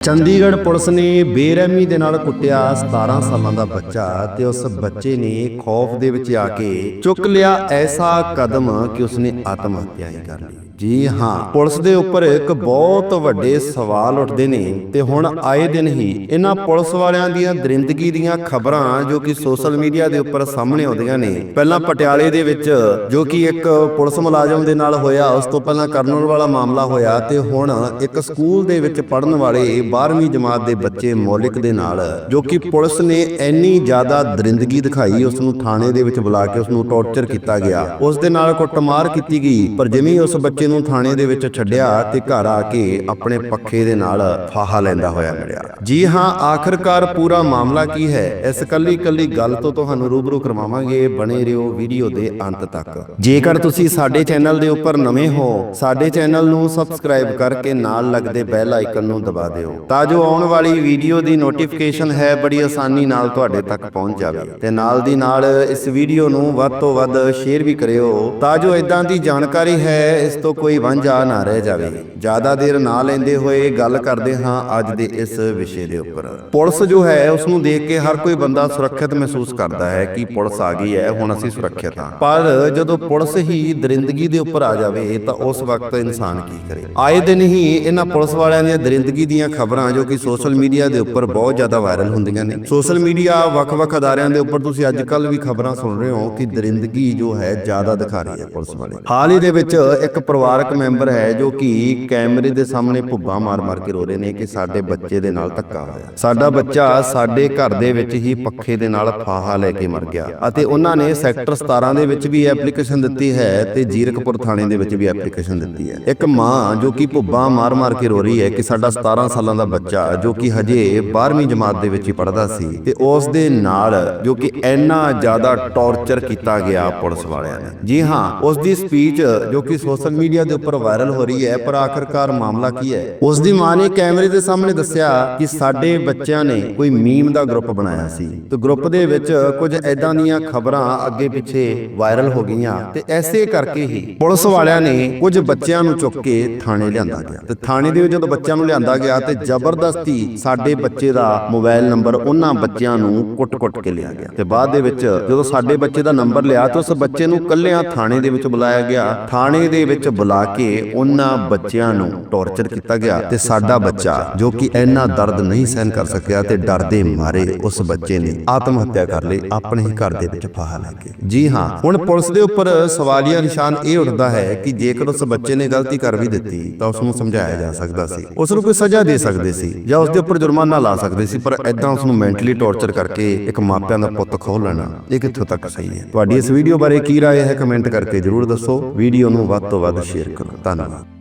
Chandigarh police ਨੇ ਬੇਰਹਿਮੀ ਦੇ ਨਾਲ ਕੁੱਟਿਆ 17 ਸਾਲਾਂ ਦਾ ਬੱਚਾ ਤੇ ਉਸ ਬੱਚੇ ਨੇ ਖੌਫ ਦੇ ਵਿੱਚ ਆ ਕੇ ਚੁੱਕ ਲਿਆ ਐਸਾ ਕਦਮ ਕਿ ਉਸਨੇ ਆਤਮ ਹੱਤਿਆ ਹੀ ਕਰ ਲਈ ਜੀ ਹਾਂ, ਪੁਲਿਸ ਦੇ ਉੱਪਰ ਇੱਕ ਬਹੁਤ ਵੱਡੇ ਸਵਾਲ ਉੱਠਦੇ ਨੇ ਤੇ ਹੁਣ ਆਏ ਦਿਨ ਹੀ ਇਹਨਾਂ ਪੁਲਿਸ ਵਾਲਿਆਂ ਦੀਆਂ ਦਰਿੰਦਗੀ ਦੀਆਂ ਖਬਰਾਂ ਜੋ ਕਿ ਸੋਸ਼ਲ ਮੀਡੀਆ ਦੇ ਉੱਪਰ ਸਾਹਮਣੇ ਆਉਂਦੀਆਂ ਨੇ। ਪਹਿਲਾਂ ਪਟਿਆਲੇ ਦੇ ਵਿੱਚ ਜੋ ਕਿ ਇੱਕ ਪੁਲਿਸ ਮੁਲਾਜ਼ਮ ਦੇ ਨਾਲ ਹੋਇਆ, ਉਸ ਤੋਂ ਪਹਿਲਾਂ ਕਰਨਲ ਵਾਲਾ ਮਾਮਲਾ ਹੋਇਆ ਤੇ ਹੁਣ ਇੱਕ ਸਕੂਲ ਦੇ ਵਿੱਚ ਪੜਨ ਵਾਲੇ 12ਵੀਂ ਜਮਾਤ ਦੇ ਬੱਚੇ ਮੌਲਿਕ ਦੇ ਨਾਲ, ਜੋ ਕਿ ਪੁਲਿਸ ਨੇ ਇੰਨੀ ਜ਼ਿਆਦਾ ਦਰਿੰਦਗੀ ਦਿਖਾਈ, ਉਸ ਨੂੰ ਥਾਣੇ ਦੇ ਵਿੱਚ ਬੁਲਾ ਕੇ ਉਸ ਨੂੰ ਟੌਰਚਰ ਕੀਤਾ ਗਿਆ। ਉਸ ਦੇ ਨਾਲ ਕੁੱਟਮਾਰ ਕੀਤੀ ਗਈ, ਪਰ ਜਿਵੇਂ ਉਸ ਬੱਚੇ ਨੂੰ ਥਾਣੇ ਦੇ ਵਿੱਚ ਛੱਡਿਆ ਤੇ ਘਰ ਆ ਕੇ ਆਪਣੇ ਪੱਖੇ ਦੇ ਨਾਲ ਫਾਹਾ ਲੈਂਦਾ ਹੋਇਆ ਮਿਲਿਆ। ਜੀ ਹਾਂ, ਆਖਰਕਾਰ ਪੂਰਾ ਮਾਮਲਾ ਕੀ ਹੈ? ਇਸ ਕੱਲੀ ਕੱਲੀ ਗੱਲ ਤੋਂ ਤੁਹਾਨੂੰ ਰੂਬਰੂ ਕਰਵਾਵਾਂਗੇ ਬਣੇ ਰਹੋ ਵੀਡੀਓ ਦੇ ਅੰਤ ਤੱਕ। ਜੇਕਰ ਤੁਸੀਂ ਸਾਡੇ ਚੈਨਲ ਦੇ ਉੱਪਰ ਨਵੇਂ ਹੋ, ਸਾਡੇ ਚੈਨਲ ਨੂੰ ਸਬਸਕ੍ਰਾਈਬ ਕਰਕੇ ਨਾਲ ਲੱਗਦੇ ਬੈਲ ਆਈਕਨ ਨੂੰ ਦਬਾ ਦਿਓ, ਤਾਂ ਜੋ ਆਉਣ ਵਾਲੀ ਵੀਡੀਓ ਦੀ ਨੋਟੀਫਿਕੇਸ਼ਨ ਹੈ, ਬੜੀ ਆਸਾਨੀ ਨਾਲ ਤੁਹਾਡੇ ਤੱਕ ਪਹੁੰਚ ਜਾਵੇ। ਤੇ ਨਾਲ ਦੀ ਨਾਲ ਇਸ ਵੀਡੀਓ ਨੂੰ ਵੱਧ ਤੋਂ ਵੱਧ ਸ਼ੇਅਰ ਵੀ ਕਰਿਓ, ਤਾਂ ਜੋ ਇਦਾਂ ਦੀ ਜਾਣਕਾਰੀ ਹੈ, ਇਸ ਤੋਂ ਕੋਈ ਵਾਂਝਾ ਨਾ ਰਹਿ ਜਾਵੇ। ਜ਼ਿਆਦਾ ਦੇਰ ਨਾ ਲੈਂਦੇ ਹੋਏ ਗੱਲ ਕਰਦੇ ਹਾਂ ਅੱਜ ਦੇ ਇਸ ਵਿਸ਼ੇ ਦੇ ਉੱਪਰ। ਪੁਲਿਸ ਜੋ ਹੈ ਉਸ ਨੂੰ ਦੇਖ ਕੇ ਹਰ ਕੋਈ ਬੰਦਾ ਸੁਰੱਖਿਅਤ ਮਹਿਸੂਸ ਕਰਦਾ ਹੈ ਕਿ ਪੁਲਿਸ ਆ ਗਈ ਹੈ, ਹੁਣ ਅਸੀਂ ਸੁਰੱਖਿਅਤ ਹਾਂ। ਪਰ ਜਦੋਂ ਪੁਲਿਸ ਹੀ ਦਰਿੰਦਗੀ ਦੇ ਉੱਪਰ ਆ ਜਾਵੇ, ਤਾਂ ਉਸ ਵਕਤ ਇਨਸਾਨ ਕੀ ਕਰੇ? ਆਏ ਦਿਨ ਹੀ ਇਹਨਾਂ ਪੁਲਿਸ ਵਾਲਿਆਂ ਦੀਆਂ ਦਰਿੰਦਗੀ ਦੀਆਂ ਖਬਰਾਂ ਜੋ ਕਿ ਸੋਸ਼ਲ ਮੀਡੀਆ ਦੇ ਉੱਪਰ ਬਹੁਤ ਜ਼ਿਆਦਾ ਵਾਇਰਲ ਹੁੰਦੀਆਂ ਨੇ। ਸੋਸ਼ਲ ਮੀਡੀਆ ਵੱਖ-ਵੱਖ ਅਦਾਰਿਆਂ ਦੇ ਉੱਪਰ ਤੁਸੀਂ ਅੱਜ ਕੱਲ ਵੀ ਖਬਰਾਂ ਸੁਣ ਰਹੇ ਹੋ ਕਿ ਦਰਿੰਦਗੀ ਜੋ ਹੈ, ਜ਼ਿਆਦਾ ਦਿਖਾ ਰਹੀ ਹੈ ਪੁਲਿਸ ਵਾਲੇ। ਹਾਲ ਹੀ ਦੇ ਵਿੱਚ ਇੱਕ ਪਰਿਵਾਰ ਪਰਿਵਾਰਕ ਮੈਂਬਰ ਹੈ ਜੋ ਕਿ ਕੈਮਰੇ ਦੇ ਸਾਹਮਣੇ ਭੁੱਬਾ ਮਾਰ-ਮਾਰ ਕੇ ਰੋ ਰਹੇ ਨੇ ਕਿ ਸਾਡੇ ਬੱਚੇ ਦੇ ਨਾਲ ਧੱਕਾ ਹੋਇਆ। ਸਾਡਾ ਬੱਚਾ ਸਾਡੇ ਘਰ ਦੇ ਵਿੱਚ ਹੀ ਪੱਖੇ ਦੇ ਨਾਲ ਫਾਹਾ ਲੈ ਕੇ ਮਰ ਗਿਆ। ਅਤੇ ਉਹਨਾਂ ਨੇ ਸੈਕਟਰ 17 ਦੇ ਵਿੱਚ ਵੀ ਐਪਲੀਕੇਸ਼ਨ ਦਿੱਤੀ ਹੈ ਤੇ ਜੀਰਕਪੁਰ ਥਾਣੇ ਦੇ ਵਿੱਚ ਵੀ ਐਪਲੀਕੇਸ਼ਨ ਦਿੱਤੀ ਹੈ। ਇੱਕ ਮਾਂ ਜੋ ਕਿ ਭੁੱਬਾ ਮਾਰ-ਮਾਰ ਕੇ ਰੋ ਰਹੀ ਹੈ ਕਿ ਸਾਡਾ 17 ਸਾਲਾਂ ਦਾ ਬੱਚਾ ਜੋ ਕਿ ਹਜੇ 12ਵੀਂ ਜਮਾਤ ਦੇ ਵਿੱਚ ਹੀ ਪੜ੍ਹਦਾ ਸੀ ਤੇ ਉਸ ਦੇ ਨਾਲ ਜੋ ਕਿ ਇੰਨਾ ਜ਼ਿਆਦਾ ਟੌਰਚਰ ਕੀਤਾ ਗਿਆ ਪੁਲਿਸ ਵਾਲਿਆਂ ਨੇ ਜੀ ਹਾਂ ਉਸ ਦੀ ਸਪੀਚ ਜੋ ਕਿ ਸੋਸ਼ਲ ਮੀਡੀਆ ਦੇ ਉੱਪਰ ਵਾਇਰਲ ਹੋ ਰਹੀ ਹੈ, ਪਰ ਆਖਰਕਾਰ ਮਾਮਲਾ ਕੀ ਹੈ? ਉਸ ਦੀ ਮਾਂ ਨੇ ਕੈਮਰੇ ਦੇ ਸਾਹਮਣੇ ਦੱਸਿਆ ਕਿ ਸਾਡੇ ਬੱਚਿਆਂ ਨੇ ਕੋਈ ਮੀਮ ਦਾ ਗਰੁੱਪ ਬਣਾਇਆ ਸੀ। ਤੇ ਗਰੁੱਪ ਦੇ ਵਿੱਚ ਕੁਝ ਐਦਾਂ ਦੀਆਂ ਖਬਰਾਂ ਅੱਗੇ ਪਿੱਛੇ ਵਾਇਰਲ ਹੋ ਗਈਆਂ ਤੇ ਐਸੇ ਕਰਕੇ ਹੀ ਪੁਲਿਸ ਵਾਲਿਆਂ ਨੇ ਕੁਝ ਬੱਚਿਆਂ ਨੂੰ ਚੁੱਕ ਕੇ ਥਾਣੇ ਲਿਆਂਦਾ ਗਿਆ। ਤੇ ਥਾਣੇ ਦੇ ਵਿੱਚ ਜਦੋਂ ਬੱਚਿਆਂ ਨੂੰ ਲਿਆਂਦਾ ਗਿਆ ਤੇ ਜ਼ਬਰਦਸਤੀ ਸਾਡੇ ਬੱਚੇ ਦਾ ਮੋਬਾਈਲ ਨੰਬਰ ਉਹਨਾਂ ਬੱਚਿਆਂ ਨੂੰ ਕੁੱਟ-ਕੁੱਟ ਕੇ ਲਿਆ ਗਿਆ। ਤੇ ਬਾਅਦ ਦੇ ਵਿੱਚ ਜਦੋਂ ਸਾਡੇ ਬੱਚੇ ਦਾ ਨੰਬਰ ਲਿਆ ਤਾਂ ਉਸ ਬੱਚੇ ਨੂੰ ਕੱਲਿਆਂ ਥਾਣੇ ਦੇ ਵਿੱਚ ਬੁਲਾਇਆ ਗਿਆ। ਥਾਣੇ ਦੇ ਵਿੱਚ ਬੁਲਾ ਕੇ ਉਹਨਾਂ ਬੱਚਿਆਂ ਨੂੰ ਟੌਰਚਰ ਕੀਤਾ ਗਿਆ ਤੇ ਸਾਡਾ ਬੱਚਾ ਜੋ ਕਿ ਇੰਨਾ ਦਰਦ ਨਹੀਂ ਸਹਿਨ ਕਰ ਸਕਿਆ ਤੇ ਡਰ ਦੇ ਮਾਰੇ ਉਸ ਬੱਚੇ ਨੇ ਆਤਮ ਹੱਤਿਆ ਕਰ ਲਈ ਆਪਣੇ ਹੀ ਘਰ ਦੇ ਵਿੱਚ ਫਾਹਾ ਲੈ ਕੇ ਜੀ ਹਾਂ ਹੁਣ ਪੁਲਿਸ ਦੇ ਉੱਪਰ ਸਵਾਲੀਆ ਨਿਸ਼ਾਨ ਇਹ ਉੱਠਦਾ ਹੈ ਕਿ ਜੇਕਰ ਉਸ ਬੱਚੇ ਨੇ ਗਲਤੀ ਕਰ ਵੀ ਦਿੱਤੀ ਤਾਂ ਉਸ ਨੂੰ ਸਮਝਾਇਆ ਜਾ ਸਕਦਾ ਸੀ ਉਸ ਨੂੰ ਕੋਈ ਸਜ਼ਾ ਦੇ ਸਕਦੇ ਸੀ ਜਾਂ ਉਸ ਦੇ ਉੱਪਰ ਜੁਰਮਾਨਾ ਲਾ ਸਕਦੇ ਸੀ ਪਰ ਐਦਾਂ ਉਸ ਨੂੰ ਮੈਂਟਲੀ ਟੌਰਚਰ ਕਰਕੇ ਇੱਕ ਮਾਪਿਆਂ ਦਾ ਪੁੱਤ ਖੋਹ ਲੈਣਾ ਇਹ ਕਿੱਥੋਂ ਤੱਕ ਸਹੀ ਹੈ ਤੁਹਾਡੀ ਇਸ ਵੀਡੀਓ ਬਾਰੇ ਕੀ رائے ਹੈ ਕਮੈਂਟ ਕਰਕੇ ਜਰੂਰ ਦੱਸੋ ਵੀਡੀਓ ਨੂੰ ਵੱਧ ਤੋਂ ਵੱਧ ਸ਼ੇਅਰ ਕਰੋ ਧੰਨਵਾਦ